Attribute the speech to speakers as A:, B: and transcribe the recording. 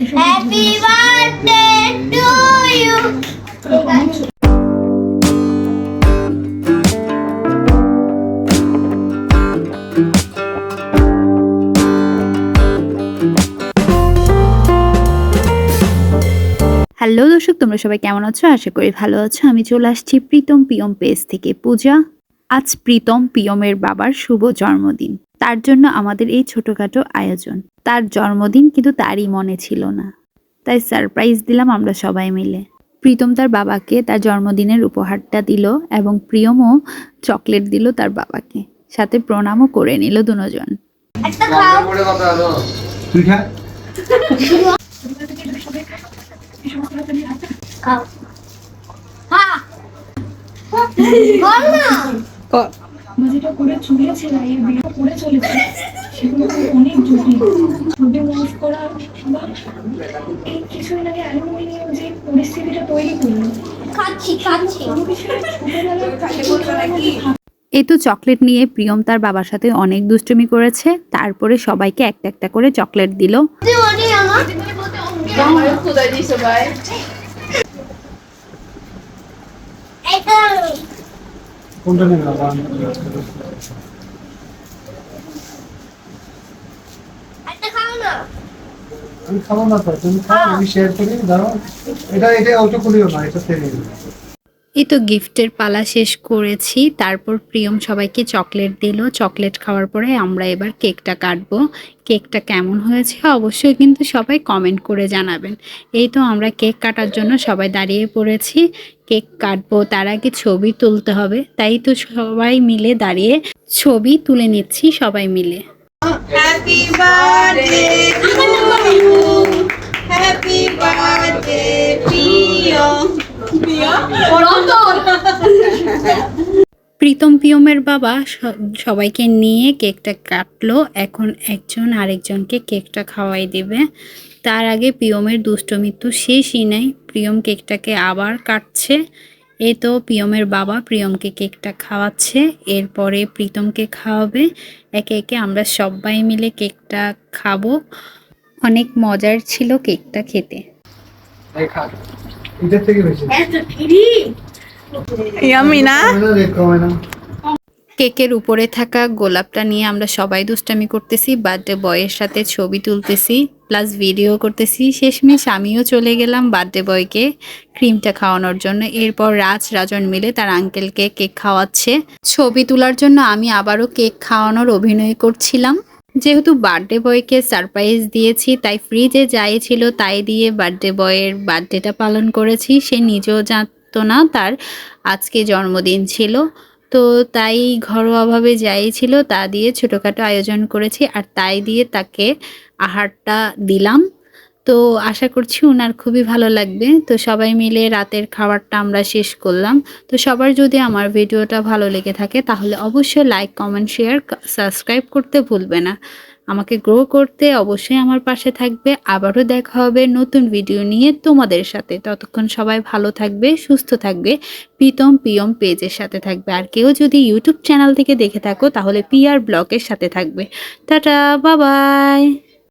A: Hello দর্শক, তোমরা সবাই কেমন আছো? আশা করি ভালো আছো। আমি চলে আসছি প্রীতম পিয়ম পেজ থেকে। পূজা, আজ প্রীতম পিয়মের বাবার শুভ জন্মদিন। তার জন্য আমাদের এই ছোটোখাটো আয়োজন। তার জন্মদিন কিন্তু তারই মনে ছিল না। তাই সারপ্রাইজ দিলাম আমরা সবাই মিলে। প্রীতম তার বাবাকে তার জন্মদিনের উপহারটা দিল এবং প্রিয়মও চকলেট দিল তার বাবাকে। সাথে প্রণামও করে নিল দুজন
B: খাও। না
C: যেটা করে চলেছে রায়ের বিয়েটা করে চলেছে সেগুলো তো অনেক জটিল। ছবি মুভ করা বা এই কিছুদিন আগে অ্যালুমিনিয়াম যে পরিস্থিতিটা তৈরি করল
B: খাচ্ছি খাচ্ছি
C: কোনো কিছু ছোটবেলায়
A: এই তো চকলেট নিয়ে প্রিয়ম তার বাবার সাথে অনেক দুষ্টুমি করেছে তারপরে সবাইকে একটা একটা করে চকলেট দিল।
B: এটা
D: কোনটা নেবে? বাবা?
B: একটা খাও না।
D: আমি খাব না তো তুমি খাও আমি শেয়ার করি দাঁড়াও এটা এটা অটো করিও না এটা তেলে
A: এই তো গিফটের পালা শেষ করেছি। তারপর প্রিয়ম সবাইকে চকলেট দিল। চকলেট খাওয়ার পরে আমরা এবার কেকটা কাটবো। কেকটা কেমন হয়েছে অবশ্যই কিন্তু সবাই কমেন্ট করে জানাবেন। এই তো আমরা কেক কাটার জন্য সবাই দাঁড়িয়ে পড়েছি। কেক কাটবো, তার আগে ছবি তুলতে হবে। তাই তো সবাই মিলে দাঁড়িয়ে ছবি তুলে নিচ্ছি, সবাই মিলে। প্রীতম পিয়মের বাবা সবাইকে নিয়ে কেকটা কাটলো। এখন একজন আরেকজনকে কেকটা খাওয়াই দিবে। তার আগে প্রিয়মের দুষ্টমি তো শেষই নাই। প্রিয়ম কেকটাকে আবার কাটছে। এ তো প্রিয়মের বাবা প্রিয়মকে কেকটা খাওয়াচ্ছে। এরপরে প্রীতমকে খাওয়াবে। একে একে আমরা সবাই মিলে কেকটা খাব। অনেক মজার ছিল কেকটা খেতে। কেকের উপরে থাকা গোলাপটা নিয়ে আমরা সবাই দুষ্টামি করতেছি, বার্থডে বয়ের সাথে ছবি তুলতেছি, প্লাস ভিডিও করতেছি। শেষমেশ আমিও চলে গেলাম বার্থডে বয়কে ক্রিমটা খাওয়ানোর জন্য। এরপর রাজ, রাজন মিলে তার আঙ্কেলকে কেক খাওয়াচ্ছে। ছবি তোলার জন্য আমি আবারও কেক খাওয়ানোর অভিনয় করছিলাম। যেহেতু বার্থডে বয়কে সারপ্রাইজ দিয়েছি, তাই ফ্রিজে যাই ছিল, তাই দিয়ে বার্থডে বয়ের বার্থডেটা পালন করেছি। সে নিজেও জানতো না তার আজকে জন্মদিন ছিল। তো তাই ঘরোয়াভাবে যাই ছিল, তা দিয়ে ছোটোখাটো আয়োজন করেছি আর তাই দিয়ে তাকে আহারটা দিলাম। তো আশা করছি ওনার খুবই ভালো লাগবে। তো সবাই মিলে রাতের খাবারটা আমরা শেষ করলাম। তো সবার যদি আমার ভিডিওটা ভালো লেগে থাকে, তাহলে অবশ্যই লাইক কমেন্ট শেয়ার সাবস্ক্রাইব করতে ভুলবে না। আমাকে গ্রো করতে অবশ্যই আমার পাশে থাকবে। আবারও দেখা হবে নতুন ভিডিও নিয়ে তোমাদের সাথে। ততক্ষণ সবাই ভালো থাকবে, সুস্থ থাকবে। প্রীতম পিয়ম পেজের সাথে থাকবে। আর কেউ যদি ইউটিউব চ্যানেল থেকে দেখে থাকো, তাহলে পিআর ব্লকের সাথে থাকবে। টাটা বাবাই